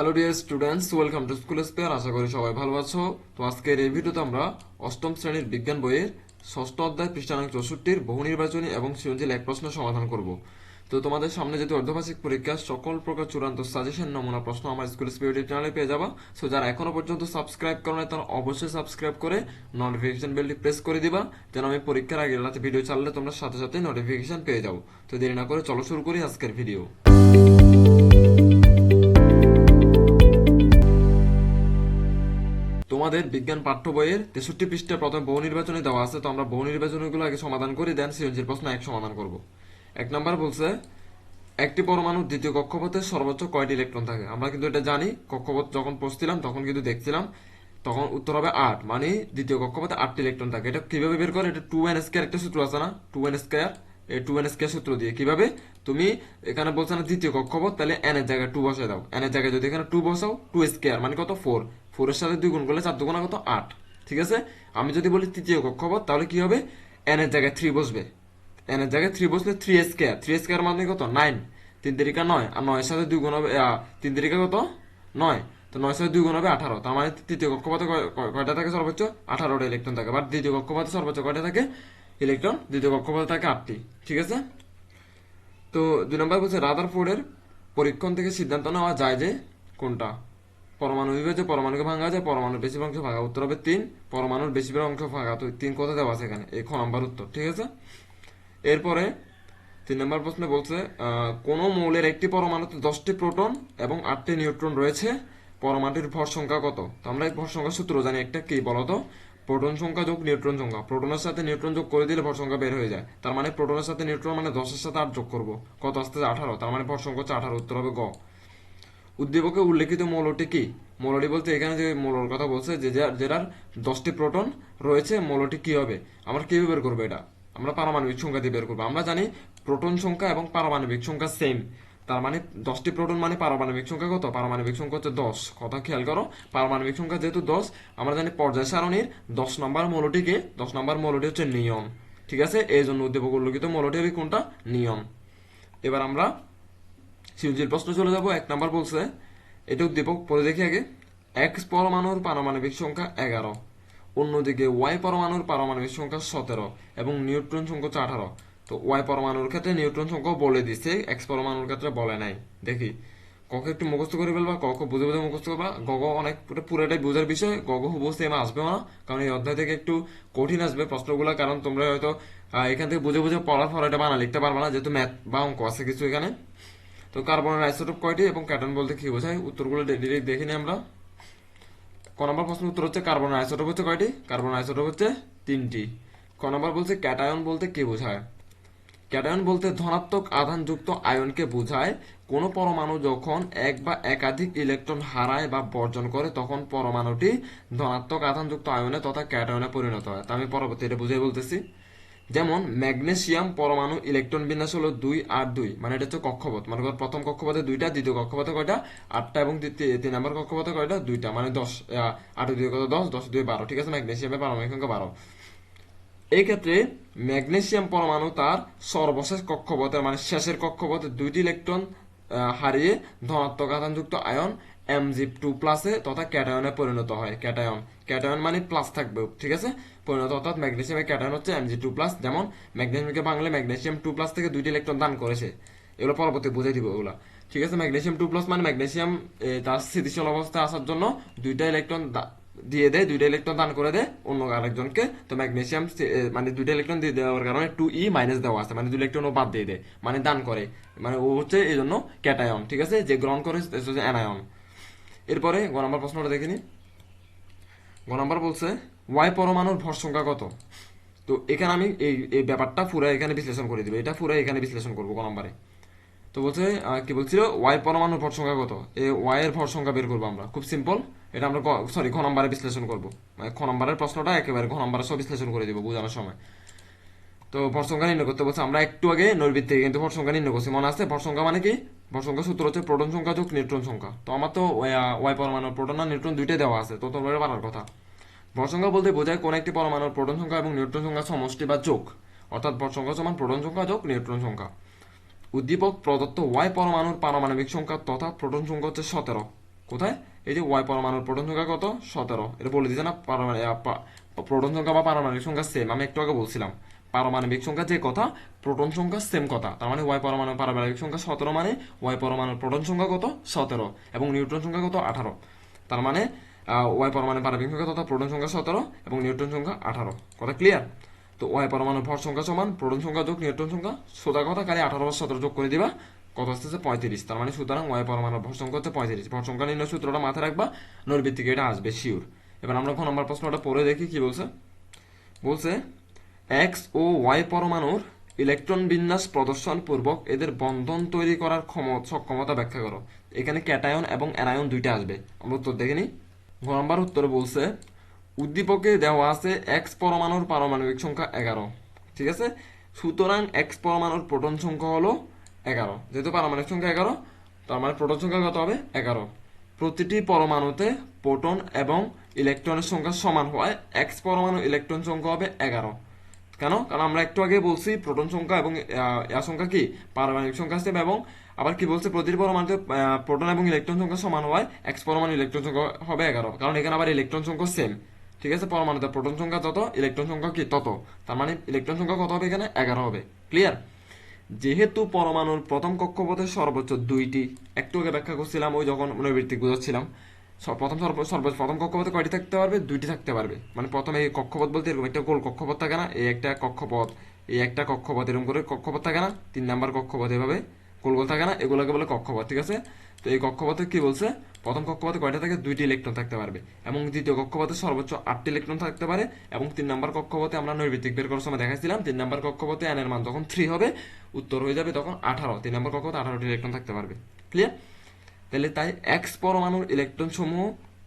Hello dear students welcome to school spare আশা করি সবাই ভালো আছো। তো আজকের এই ভিডিওতে আমরা অষ্টম শ্রেণির বিজ্ঞান বইয়ের ষষ্ঠ অধ্যায় পৃষ্ঠানাঙ্ক চৌষট্টির বহু নির্বাচনী এবং সৃজনশীল এক প্রশ্ন সমাধান করব। তো তোমাদের সামনে যেহেতু অর্ধবার্ষিক পরীক্ষা, সকল প্রকার চূড়ান্ত সাজেশন নমুনা প্রশ্ন আমার স্কুল স্পিড চ্যানেলে পেয়ে যাবা। সো যারা এখনও পর্যন্ত সাবস্ক্রাইব করো না তারা অবশ্যই সাবস্ক্রাইব করে নোটিফিকেশন বেলটি প্রেস করে দিবা, যেন আমি পরীক্ষার আগে রাতে ভিডিও চালালে তোমরা সাথে সাথে নোটিফিকেশন পেয়ে যাও। তো দেরি না করে চলো শুরু করি আজকের ভিডিও তোমাদের বিজ্ঞান পাঠ্য বইয়ের তেষট্টি পৃষ্ঠে প্রথম বহু নির্বাচনে দেওয়া আছে, তো আমরা বহু নির্বাচনীগুলো আগে সমাধান করি দেন সৃজনশীল প্রশ্ন এক সমাধান করব। এক নাম্বার বলছে, একটি পরমাণুর দ্বিতীয় কক্ষপথে সর্বোচ্চ কয়টি ইলেকট্রন থাকে? আমরা কিন্তু এটা জানি, কক্ষপথ যখন পড়ছিলাম তখন কিন্তু দেখছিলাম, তখন উত্তর হবে আট মানে দ্বিতীয় কক্ষপথে আটটি ইলেকট্রন থাকে। এটা কীভাবে বের করে? এটা টু এন স্কোয়ার একটা সূত্র আছে না? টু এন স্কোয়ার এই টু এন স্কোয়ার সূত্র দিয়ে। কীভাবে? তুমি এখানে বলছো না দ্বিতীয় কক্ষপথ, তাহলে এন এর জায়গায় টু বসাই দাও। এন এর জায়গায় যদি এখানে টু বসাও টু স্কোয়ার মানে কত? ফোর ফোরের সাথে দুই গুণ করলে চার দুগুণা কত? আট। ঠিক আছে? আমি যদি বলি তৃতীয় কক্ষপথ তাহলে কি হবে? এন এর জায়গায় থ্রি বসবে। এন এর জায়গায় থ্রি বসলে থ্রি স্কোয়ার থ্রি স্কোয়ার মানে কত? নাইন তিন তারিখা নয়। আর নয়ের সাথে দুই গুণ হবে তিন তারিখা কত? নয়। তো নয় সাথে দুই গুণ হবে আঠারো। তার মানে তৃতীয় কক্ষপথে কয়- কয়- কয়টা থাকে? সর্বোচ্চ আঠারোটা ইলেকট্রন থাকে। বা দ্বিতীয় কক্ষপথে সর্বোচ্চ কয়টা থাকে? ইলেকট্রন দ্বিতীয় কক্ষপথে থাকে আটটি। ঠিক আছে? তো দুই নম্বর বলছে রাদারফোর্ডের পরীক্ষণ থেকে সিদ্ধান্ত নেওয়া যায় যে কোনটা? পরমাণু বিভাজ্য পরমাণুকে ভাঙা যায়, পরমাণুর বেশিরভাগ অংশ ভাঙা উত্তর হবে তিন, পরমাণুর বেশিরভাগ অংশ ভাঙা তো তিন কথা দেওয়া আছে এখানে? খ নম্বর উত্তর, ঠিক আছে? এরপরে তিন নম্বর প্রশ্নে বলছে কোন মৌলের একটি পরমাণুতে দশটি প্রোটন এবং আটটি নিউট্রন রয়েছে। পরমাণুর ভর সংখ্যা কত? তো আমরা এই ভর সংখ্যা সূত্র জানি, একটা কি বলতো প্রোটন সংখ্যা যোগ নিউট্রন সংখ্যা। প্রোটনের সাথে নিউট্রন যোগ করে দিলে ভর সংখ্যা বের হয়ে যায়। তার মানে প্রোটনের সাথে নিউট্রন মানে দশের সাথে আট যোগ করব। কত আসতে আঠারো। তার মানে ভর সংখ্যা হচ্ছে আঠারো, উত্তর হবে গ। উদ্দীপকে উল্লেখিত মৌলটি কি? মৌলটি বলতে এখানে যে মৌলর কথা বলছে, যে যেটার দশটি প্রোটন রয়েছে, মৌলটি কি হবে? আমরা কীভাবে বের করব এটা? আমরা পারমাণবিক সংখ্যা দিয়ে বের করব। আমরা জানি প্রোটন সংখ্যা এবং পারমাণবিক সংখ্যা সেম তার মানে দশটি প্রোটন মানে পারমাণবিক সংখ্যা কত? পারমাণবিক সংখ্যা হচ্ছে দশ। কথা খেয়াল করো, পারমাণবিক সংখ্যা যেহেতু দশ, আমরা জানি পর্যায় সারণীর দশ নম্বর মৌলটিকে দশ নম্বর মৌলটি হচ্ছে নিয়ম। ঠিক আছে? এই জন্য উদ্দীপক উল্লেখিত মৌলটি হবে কোনটা? নিয়ম। এবার আমরা সৃজনশীল প্রশ্ন চলে যাব, এক নাম্বার বলছে এটা উদ্দীপক পরে দেখি আগে এক্স পরমাণুর পারমাণবিক সংখ্যা এগারো, অন্যদিকে ওয়াই পরমাণুর পারমাণবিক সংখ্যা সতেরো এবং নিউট্রন সংখ্যা আঠারো। তো ওয়াই পরমাণুর ক্ষেত্রে নিউট্রন সংখ্যা বলে দিছে এক্স পরমাণুর ক্ষেত্রে বলে নাই। দেখি ককে একটু মুখস্থ করে ফেলবা কক বুঝে বুঝে মুখস্থ করবা গগ অনেক পুরো পুরোটাই বোঝার বিষয় গগ হুবু সেম আসবে না, কারণ এই অধ্যায় থেকে একটু কঠিন আসবে প্রশ্নগুলো, কারণ তোমরা হয়তো এখান থেকে বুঝে বুঝে পড়ার পর এটা বানা লিখতে পারবা না, যেহেতু ম্যাথ বা অঙ্ক আছে কিছু এখানে। তো কার্বনের আইসোটোপ কয়টি এবং ক্যাটন বলতে কি বোঝায়? উত্তরগুলো ডিরেক্ট দেখে নিই আমরা। ক নম্বর প্রশ্ন উত্তর হচ্ছে কার্বন আইসোটোপ হচ্ছে কয়টি? কার্বন আইসোটোপ হচ্ছে তিনটি। ক নম্বর বলছে ক্যাটায়ন বলতে কি বোঝায়? ক্যাটায়ন বলতে ধনাত্মক আধানযুক্ত আয়নকে বোঝায়। কোনো পরমাণু যখন এক বা একাধিক ইলেকট্রন হারায় বা বর্জন করে, তখন পরমাণুটি ধনাত্মক আধানযুক্ত আয়নে তথা ক্যাটায়নে পরিণত হয়। তা আমি পরবর্তীতে বুঝিয়ে বলতেছি। যেমন ম্যাগনেসিয়াম পরমাণু ইলেকট্রন বিন্যাস হলো দুই আর দুই মানে এটা হচ্ছে কক্ষপথ। মানে প্রথম কক্ষপথে দুইটা, দ্বিতীয় কক্ষপথে কয়টা? আটটা এবং তিন নম্বর কক্ষপথে কয়টা? দুইটা মানে দশ আট দুই কত? দশ দশ দুই বারো, ঠিক আছে? ম্যাগনেসিয়ামের পারমাণবিক সংখ্যা বারো। এই ক্ষেত্রে ম্যাগনেসিয়াম পরমাণু তার সর্বশেষ কক্ষপথে মানে শেষের কক্ষপথে দুইটি ইলেকট্রন হারিয়ে ধনাত্মক আধানযুক্ত আয়ন এমজি টু প্লাসে তথা ক্যাটায়নে পরিণত হয়। ক্যাটায়ন। ক্যাটায়ন মানে প্লাস থাকবে ঠিক আছে? পরিণত অর্থাৎ ম্যাগনেসিয়ামের ক্যাটায়ন হচ্ছে এমজি টু প্লাস যেমন ম্যাগনেসিয়ামকে বাংলা ম্যাগনেসিয়াম টু প্লাস থেকে দুইটি ইলেকট্রন দান করেছে। এগুলো পরবর্তী বুঝে দিব এগুলো ঠিক আছে? ম্যাগনেসিয়াম টু প্লাস মানে ম্যাগনেসিয়াম এ, তার স্থিতিশীল অবস্থায় আসার জন্য দুইটা ইলেকট্রন দিয়ে দেয় দুইটা ইলেকট্রন দান করে দেয় অন্য আরেকজনকে। তো ম্যাগনেসিয়াম মানে দুইটা ইলেকট্রন দিয়ে দেওয়ার কারণে টু ই মাইনাস দেওয়া আছে মানে দুই ইলেকট্রন ও বাদ দিয়ে দেয় মানে দান করে। মানে ও হচ্ছে এই জন্য ক্যাটায়ন ঠিক আছে? যে গ্রহণ করে হচ্ছে অ্যানায়ন এরপরে গ নম্বর প্রশ্নটা দেখে নি। গ নম্বর বলছে ওয়াই পরমাণুর ভর সংখ্যা কত? তো এখানে আমি এই এই ব্যাপারটা পুরো এখানে বিশ্লেষণ করে দিব, এটা পুরো এখানে বিশ্লেষণ করব ক নম্বরে। তো বলছে কি বলছিল? ওয়াই পরমাণুর ভর সংখ্যা কত? এ ওয়াই এর ভর সংখ্যা বের করব আমরা। খুব সিম্পল এটা আমরা সরি খ নম্বরে বিশ্লেষণ করব। মানে খ নম্বরের প্রশ্নটা একেবারে খ নম্বরে সব বিশ্লেষণ করে দিব বোঝানোর সময়। তো ভর সংখ্যা নির্ণয় করতে বলছে, আমরা একটু আগে নৈর্বৃত্ত থেকে কিন্তু ভর সংখ্যা নির্ণয় করছি। মনে আছে? ভর সংখ্যা মানে কি? ভর সংখ্যা সূত্র হচ্ছে প্রোটন সংখ্যা যোগ নিউট্রন সংখ্যা। তো আমার তো ওয়াই পরমাণুর প্রোটন আর নিউট্রন দুইটাই দেওয়া আছে, তো তোমরা পারার কথা। ভর সংখ্যা বলতে বোঝায় কোন একটি পরমাণুর প্রোটন সংখ্যা এবং নিউট্রন সংখ্যা সমষ্টি বা যোগ। অর্থাৎ ভর সংখ্যা সমান প্রোটন সংখ্যা যোগ নিউট্রন সংখ্যা। উদ্দীপক প্রদত্ত ওয়াই পরমাণুর পারমাণবিক সংখ্যা তথা প্রোটন সংখ্যা হচ্ছে সতেরো। কোথায়? এই যে ওয়াই পরমাণুর প্রোটন সংখ্যা কত? সতেরো। এটা বলে দিছে না প্রোটন সংখ্যা বা পারমাণবিক সংখ্যা সেম আমি একটু আগে বলছিলাম, পারমাণবিক সংখ্যা যে কথা, প্রোটন সংখ্যা সেম কথা। তার মানে ওয়াই পরমাণু পারমাণবিক সংখ্যা সতেরো মানে ওয়াই পরমাণুর প্রোটন সংখ্যা কত? সতেরো। এবং নিউট্রন সংখ্যা কত? আঠারো। তার মানে ওয়াই পরমাণু পারমাণবিক সংখ্যা তথা প্রোটন সংখ্যা সতেরো এবং নিউট্রন সংখ্যা আঠারো। কথা ক্লিয়ার তো ওয়াই পরমাণু ভর সংখ্যা সমান প্রোটন সংখ্যা যোগ নিউট্রন সংখ্যা। সোজা কথা, খালি আঠারো বা সতেরো যোগ করে দিবা। কত আসতেছে পঁয়ত্রিশ। তার মানে সুতরাং ওয়াই পরমাণুর ভর সংখ্যা হচ্ছে পঁয়ত্রিশ। ভর সংখ্যা নির্ণয় সূত্রটা মাথায় রাখবা নৈর্ভিত্তিক এটা আসবে শিওর এবার আমরা খ নম্বর প্রশ্নটা পড়ে দেখি, কি বলছে? বলছে এক্স ও ওয়াই পরমাণুর ইলেকট্রন বিন্যাস প্রদর্শন পূর্বক এদের বন্ধন তৈরি করার ক্ষমতা সক্ষমতা ব্যাখ্যা করো। এখানে ক্যাটায়ন এবং অ্যানায়ন দুইটা আসবে। আমরা উত্তর দেখে নিই। নম্বর উত্তর বলছে উদ্দীপকে দেওয়া আছে এক্স পরমাণুর পারমাণবিক সংখ্যা এগারো। ঠিক আছে? সুতরাং এক্স পরমাণুর প্রোটন সংখ্যা হলো এগারো। যেহেতু পারমাণবিক সংখ্যা এগারো, তার মানে প্রোটন সংখ্যা কত হবে? এগারো। প্রতিটি পরমাণুতে প্রোটন এবং ইলেকট্রনের সংখ্যা সমান হওয়ায় এক্স পরমাণু ইলেকট্রন সংখ্যা হবে এগারো। কেন? কারণ আমরা একটু আগে বলছি প্রোটন সংখ্যা এবং এর সংখ্যা কি? পারমাণবিক সংখ্যা সেম এবং আবার কি বলছে? প্রতিটি পরমাণুতে প্রোটন এবং ইলেকট্রন সংখ্যা সমান হওয়ায় এক্স পরমাণু ইলেকট্রন সংখ্যা হবে এগারো। কারণ এখানে আবার ইলেকট্রন সংখ্যা সেম ঠিক আছে পরমাণুতে প্রোটন সংখ্যা তত ইলেকট্রন সংখ্যা কি? তত। তার মানে ইলেকট্রন সংখ্যা কত হবে এখানে? এগারো হবে। ক্লিয়ার যেহেতু পরমাণুর প্রথম কক্ষপথে সর্বোচ্চ দুইটি, একটু আগে ব্যাখ্যা করছিলাম ওই যখন নৈবৃত্তিক বুঝাচ্ছিলাম স- প্রথম সর্বোচ্চ প্রথম কক্ষপথে কয়টি থাকতে পারবে? দুইটি থাকতে পারবে। মানে প্রথমে এই কক্ষপথ বলতে এরকম একটা গোল কক্ষপথ থাকে না? এই একটা কক্ষপথ, এই একটা কক্ষপথ এরকম করে কক্ষপথ থাকে না? তিন নাম্বার কক্ষপথ এভাবে গোল থাকে না এগুলোকে বলে কক্ষপথ, ঠিক আছে? তো এই কক্ষপথে কি বলছে? প্রথম কক্ষপথে কয়টা থাকে? দুইটি ইলেকট্রন থাকতে পারবে। এবং দ্বিতীয় কক্ষপথে সর্বোচ্চ আটটি ইলেকট্রন থাকতে পারে। এবং তিন নম্বর কক্ষপথে আমরা নৈবিত্তিক বের করার সময় দেখাইছিলাম, তিন নম্বর কক্ষপথে এন এর মান যখন থ্রি হবে, উত্তর হয়ে যাবে তখন আঠারো। তিন নম্বর কক্ষপথে আঠারোটি ইলেকট্রন থাকতে পারবে। ক্লিয়ার তাহলে তাই এক্স পরমাণুর ইলেকট্রন সমূহ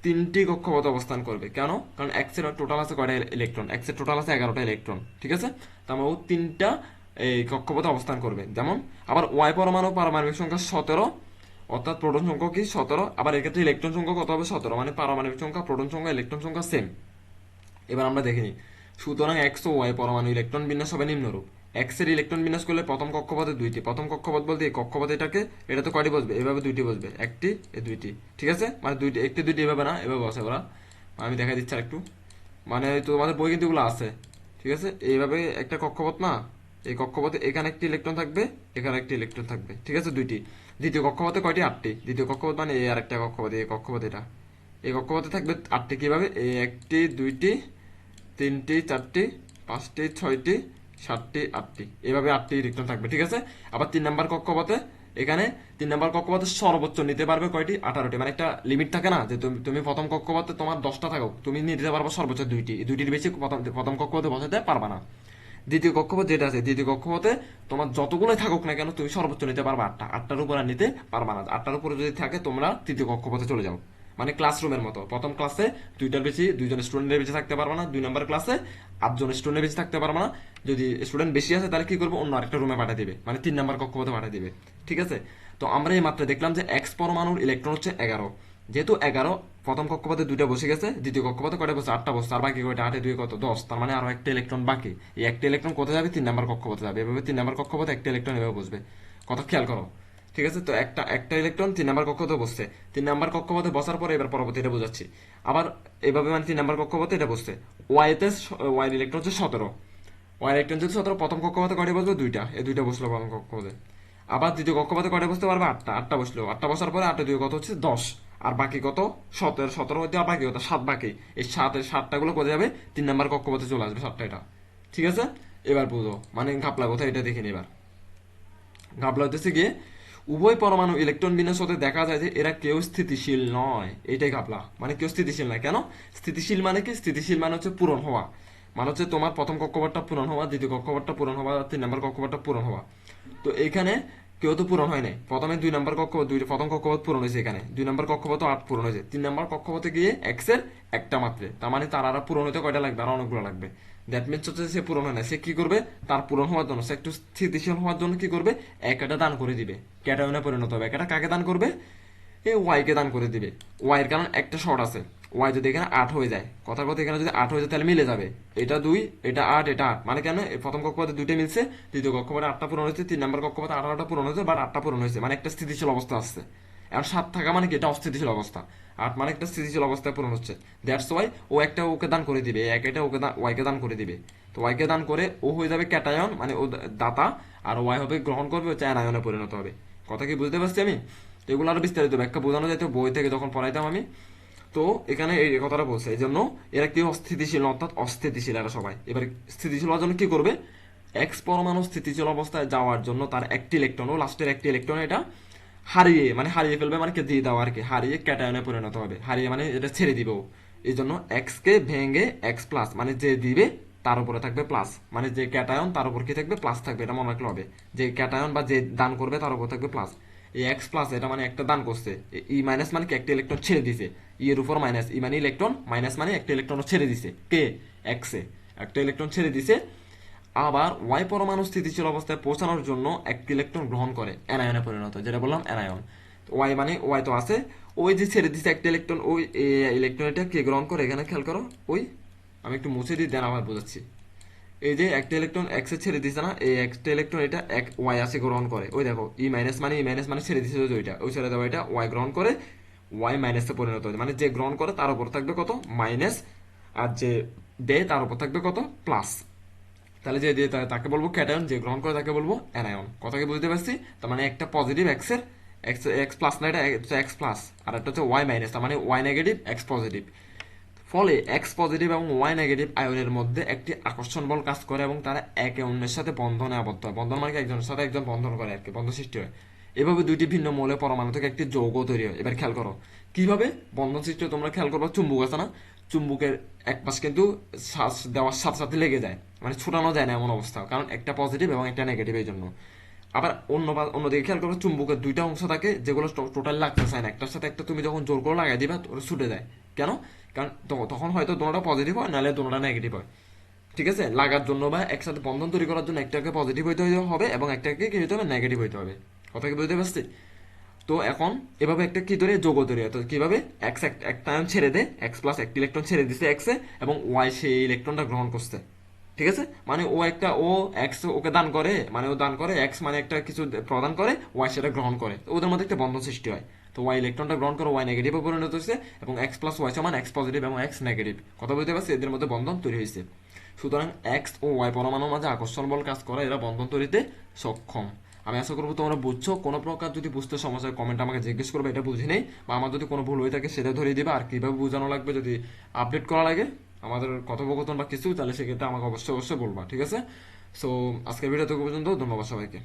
তিনটি কক্ষপথে অবস্থান করবে। কেন? কারণ এক্সের টোটাল আছে কয়টা ইলেকট্রন? এক্সের টোটাল আছে এগারোটা ইলেকট্রন, ঠিক আছে? মানে ও তিনটা এই কক্ষপথে অবস্থান করবে। যেমন, আবার ওয়াই পরমাণু পারমাণবিক সংখ্যা সতেরো, অর্থাৎ প্রোটন সংখ্যা কি সতেরো? আবার এক্ষেত্রে ইলেকট্রন সংখ্যা কত হবে সতেরো? মানে পারমাণবিক সংখ্যা, প্রোটন সংখ্যা, ইলেকট্রন সংখ্যা সেম এবার আমরা দেখে নিই। সুতরাং এক্স ও ওয়াই পরমাণু ইলেকট্রন বিন্যাস হবে নিম্নরূপ। এক্সের ইলেকট্রন বিন্যাস করলে প্রথম কক্ষপথে দুইটি। প্রথম কক্ষপথ বলতে এই কক্ষপথ এটাকে, এটা তো কয়টি বসবে? এভাবে দুইটি বসবে। একটি, এ দুইটি। ঠিক আছে? মানে দুইটি, একটি, দুইটি এভাবে না, এভাবে বসে ওরা। আমি দেখা দিচ্ছি আর একটু মানে তোমাদের বই কিন্তু এগুলো আছে। ঠিক আছে? এইভাবে একটা কক্ষপথ না এই কক্ষপথে এখানে একটি ইলেকট্রন থাকবে, এখানে একটি ইলেকট্রন থাকবে। ঠিক আছে? দুইটি। দ্বিতীয় কক্ষপথে কয়টি? আটটি। দ্বিতীয় কক্ষপথ মানে এই আর একটা কক্ষপথ, এই কক্ষপথ এটা। এই কক্ষপথে থাকবে আটটি কীভাবে? এই একটি, দুইটি, তিনটি, চারটি, পাঁচটি, ছয়টি, সাতটি, আটটি। এভাবে আটটি ইলেকট্রন থাকবে। ঠিক আছে? আবার তিন নাম্বার কক্ষপথে এখানে তিন নাম্বার কক্ষপথে সর্বোচ্চ নিতে পারবে কয়টি? আঠারোটি। মানে একটা লিমিট থাকে না যে তুমি তুমি প্রথম কক্ষপথে তোমার দশটা থাকো তুমি নিতে পারবে সর্বোচ্চ দুইটি। দুইটির বেশি প্রথম প্রথম কক্ষপথে বসাতে পারবা না। দ্বিতীয় কক্ষপথ যেটা আছে, দ্বিতীয় কক্ষপথে তোমার যতগুলোই থাকুক না কেন, তুমি সর্বোচ্চ নিতে পারবে আটটা। আটটার উপরে নিতে পারবা না। আটটার উপরে যদি থাকে, তোমরা তৃতীয় কক্ষপথে চলে যাও। মানে ক্লাসরুমের মতো। প্রথম ক্লাসে দুইটার বেশি, দুইজন স্টুডেন্টের বেশি থাকতে পারবে না। দুই নম্বর ক্লাসে আটজন স্টুডেন্টের বেশি থাকতে পারবে না। যদি স্টুডেন্ট বেশি আছে, তাহলে কি করব? অন্য আরেকটা রুমে পাঠিয়ে দিবে। মানে তিন নম্বর কক্ষপথে পাঠিয়ে দিবে। ঠিক আছে? তো আমরা এই মাত্রা দেখলাম যে এক্স পরমাণুর ইলেকট্রন হচ্ছে এগারো। যেহেতু এগারো, প্রথম কক্ষপথে দুইটা বসে গেছে, দ্বিতীয় কক্ষপথে কয়টা বসে? আটটা বসে। আর বাকি কয়টা? আটে দুই, কত? দশ। তার মানে আরও একটা ইলেকট্রন বাকি। এই একটা ইলেকট্রন কোথায় যাবে? তিন নাম্বার কক্ষপথে যাবে। এভাবে তিন নাম্বার কক্ষপথে একটা ইলেকট্রন এভাবে বসবে। কথা খেয়াল করো। ঠিক আছে? তো একটা একটা ইলেকট্রন তিন নাম্বার কক্ষপথে বসছে। তিন নাম্বার কক্ষপথে বসার পরে এবার পরবর্তী এটা বোঝাচ্ছি। আবার এভাবে মানে তিন নাম্বার কক্ষপথে এটা বসছে। ওয়াইতে ওয়াই ইলেকট্রন হচ্ছে সতেরো। ওয়াই ইলেকট্রন যদি সতেরো। প্রথম কক্ষপথে কয়টা বসবে দুইটা। এই দুইটা বসল প্রথম কক্ষপথে। আবার দ্বিতীয় কক্ষপথে কয়টা বসতে পারবে? আটটা। আটটা বসল। আটটা বসার পরে আটটা দুই কত হচ্ছে? দশ। আর বাকি কত? সতেরো সতেরো হইতে আর বাকি কত? সাত বাকি। এই সাতের সাতটা গুলো কোথায় যাবে? তিন নাম্বার কক্ষপথে চলে আসবে সাতটা এটা। ঠিক আছে? এবার বুঝো। মানে ঘাপলা কোথায় এটা দেখে এবার। ঘাপলা হইতেছে গিয়ে, উভয় পরমাণু ইলেকট্রন বিন্যাস হতে দেখা যায় যে এরা কেউ স্থিতিশীল নয়। এটাই ঘাপলা। মানে কেউ স্থিতিশীল নয়। কেন? স্থিতিশীল মানে কি? স্থিতিশীল মানে হচ্ছে পূরণ হওয়া। মানে হচ্ছে তোমার প্রথম কক্ষপথটা পূরণ হওয়া, দ্বিতীয় কক্ষপথটা পূরণ হওয়া, তিন নম্বর কক্ষপথটা পূরণ হওয়া। তো এখানে কেউ তো পূরণ হয় নাই। প্রথমে দুই নম্বর কক্ষপথ, দুই প্রথম কক্ষপথ পূরণ হয়েছে এখানে। দুই নম্বর কক্ষপথ আট পূরণ হয়েছে। তিন নম্বর কক্ষপথে গিয়ে এক্সের একটা মাত্রে। তার মানে তার আর পূরণ হতে কয়টা লাগবে? আর অনেকগুলো লাগবে। দ্যাট মিনস হচ্ছে সে পূরণ হয় না সে কি করবে? তার পূরণ হওয়ার জন্য। সে একটু স্থিতিশীল হওয়ার জন্য কি করবে? একটা দান করে দিবে। ক্যাটায়নে পরিণত হবে। একটা কাকে দান করবে? এই ওয়াই কে দান করে দিবে। ওয়াই এর কারণ একটা শর্ট আছে। ওয়াই যদি এখানে আট হয়ে যায়, কথার কথা এখানে যদি আট হয়ে যায়, তাহলে মিলে যাবে। এটা দুই, এটা আট এটা আট। মানে কেন? প্রথম কক্ষপথে দুইটা মিলছে, দ্বিতীয় কক্ষপথে আটটা পূরণ হয়েছে, তিন নম্বর কক্ষপথে আঠারোটা পূরণ হয়েছে, বাট আটটা পূরণ হয়েছে। মানে একটা স্থিতিশীল অবস্থা আসছে। এখন সাত থাকা মানে কি? এটা অস্থিতিশীল অবস্থা। আট মানে একটা স্থিতিশীল অবস্থায় পূরণ হচ্ছে। দ্যাটস ওয়াই ও একটা ওকে দান করে দিবে, এক এটা ওকে ওয়াইকে দান করে দিবে। তো ওয়াইকে দান করে ও হয়ে যাবে ক্যাটায়ন মানে ও দাতা, আর ওয়াই হবে গ্রহণ করবে, হচ্ছে অ্যানায়নে পরিণত হবে। কথা কি বুঝতে পারছি আমি? তো এগুলো আরও বিস্তারিত ব্যাখ্যা বোঝানো যেত বই থেকে যখন পড়াইতাম আমি। তো এখানে এই কথাটা বলছে এই জন্য এরা কি অস্থিতিশীল, অর্থাৎ অস্থিতিশীল এরা সবাই। এবার স্থিতিশীল হওয়ার জন্য কি করবে? এক্স পরমাণু স্থিতিশীল অবস্থায় যাওয়ার জন্য তার একটি ইলেকট্রন ও লাস্টের একটি ইলেকট্রন এটা হারিয়ে মানে হারিয়ে ফেলবে মানে দিয়ে দেওয়া আর কি? হারিয়ে ক্যাটায়নে পরিণত হবে। হারিয়ে মানে এটা ছেড়ে দিবে এই জন্য এক্স কে ভেঙে এক্স প্লাস মানে যে দিবে তার উপরে থাকবে প্লাস মানে যে ক্যাটায়ন তার উপর কি থাকবে? প্লাস থাকবে, এটা মনে রাখলে হবে। যে ক্যাটায়ন বা যে দান করবে তার উপর থাকবে প্লাস এই এক্স প্লাস এটা মানে একটা দান করছে। ই মাইনাস মানে কি? একটা ইলেকট্রন ছেড়ে দিছে। ই এর উপর মাইনাস ই মানে ইলেকট্রন মাইনাস মানে একটা ইলেকট্রন ছেড়ে দিছে। কে এক্সে একটা ইলেকট্রন ছেড়ে দিছে। আবার ওয়াই পরমাণু স্থিতিশীল অবস্থায় পৌঁছানোর জন্য একটি ইলেকট্রন গ্রহণ করে। অ্যানায়নে পরিণত, যেটা বললাম অ্যানায়ন ওয়াই মানে ওয়াই তো আছে। ওই যে ছেড়ে দিছে একটা ইলেকট্রন ওই ইলেকট্রন এটা কে গ্রহণ করে? এখানে খেয়াল করো। ওই, আমি একটু মুছে দিই, দেন আবার বোঝাচ্ছি। এই যে একটা ইলেকট্রন এক্স ছেড়ে দিছে না, এই একটা ইলেকট্রন এটা এক ওয়াই আসে গ্রহণ করে। ওই দেখো ই মাইনাস মানে ই মাইনাস মানে ছেড়ে দিছে যে ওইটা। ওই ছেড়ে দেওয়া এটা ওয়াই গ্রহণ করে ওয়াই মাইনাসে পরিণত হয় মানে যে গ্রহণ করে, তার উপর থাকবে কত? মাইনাস আর যে দেয়, তার উপর থাকবে কত? প্লাস তাহলে যে দিয়ে তাকে বলব ক্যাটায়ন যে গ্রহণ করে তাকে বলব অ্যানায়ন কথা কি বুঝতে পারছি? তার মানে একটা পজিটিভ এক্সের এক্স এক্স প্লাস না, এটা এক্স প্লাস আর একটা হচ্ছে ওয়াই মাইনাস তার মানে ওয়াই নেগেটিভ এক্স পজিটিভ ফলে এক্স পজিটিভ এবং ওয়াই নেগেটিভ আয়নের মধ্যে একটি আকর্ষণ বল কাজ করে এবং তারা একে অন্যের সাথে বন্ধনে আবদ্ধ হয়। বন্ধন মানে একজনের সাথে একজন বন্ধন করে আর কি বন্ধন সৃষ্টি হয়। এভাবে দুইটি ভিন্ন মৌলের পরমাণু থেকে একটি যৌগ তৈরি হয়। এবার খেয়াল করো, কীভাবে বন্ধন সৃষ্টি তোমরা খেয়াল করবা? চুম্বক আছে না? চুম্বুকের এক পাশ কিন্তু শ্বাস দেওয়ার সাথে সাথে লেগে যায় মানে ছুটানো যায় না এমন অবস্থা। কারণ একটা পজিটিভ এবং একটা নেগেটিভ এই জন্য। আবার অন্য অন্যদিকে খেয়াল করো, চুম্বকের দুইটা অংশ থাকে, যেগুলো টোটাল লাগতে চায় না। একটার সাথে একটা তুমি যখন জোর করে লাগাই দিবা ওরা ছুটে যায়। কেন? কারণ তখন হয়তো দুটোটা পজিটিভ হয়, নাহলে দুটোটা নেগেটিভ হয়। ঠিক আছে? লাগার জন্য বা একসাথে বন্ধন তৈরি করার জন্য একটাকে পজিটিভ হইতে হবে এবং একটাকে কি হইতে হবে? নেগেটিভ হইতে হবে। কথা কি বুঝতে পারছি? তো এখন এভাবে একটা কি তৈরি যোগ তৈরি হয়। তো কীভাবে? এক্স একটা ছেড়ে দেয় এক্স প্লাস একটি ইলেকট্রন ছেড়ে দিছে এক্সে এবং ওয়াই সেই ইলেকট্রনটা গ্রহণ করছে। ঠিক আছে? মানে ও একটা, ও এক্স ওকে দান করে মানে ও দান করে এক্স মানে একটা কিছু প্রদান করে ওয়াই সেটা গ্রহণ করে। তো ওদের মধ্যে একটা বন্ধন সৃষ্টি হয়। তো ওয়াই ইলেকট্রনটা গ্রহণ করে ওয়াই নেগেটিভে পরিণত হয়েছে এবং এক্স প্লাস ওয়াই সমান এক্স পজিটিভ এবং এক্স নেগেটিভ কথা বলতে পারছি এদের মধ্যে বন্ধন তৈরি হয়েছে। সুতরাং এক্স ও ওয়াই পরমাণুর মাঝে আকর্ষণ বল কাজ করে, এরা বন্ধন তৈরিতে সক্ষম। আমি আশা করব তোমরা বুঝছ। কোনো প্রকার যদি বুঝতে সমস্যা হয় কমেন্ট আমাকে জিজ্ঞেস করবে, এটা বুঝি নেই বা আমার যদি কোনো ভুল হয়ে থাকে, সেটা ধরিয়ে দিবে। আর কীভাবে বোঝানো লাগবে যদি আপডেট করা লাগে আমাদের কথোপকথন বা কিছু, তাহলে সেক্ষেত্রে আমাকে অবশ্যই অবশ্যই বলবা, ঠিক আছে? সো আজকের ভিডিও তো পর্যন্ত, ধন্যবাদ সবাইকে।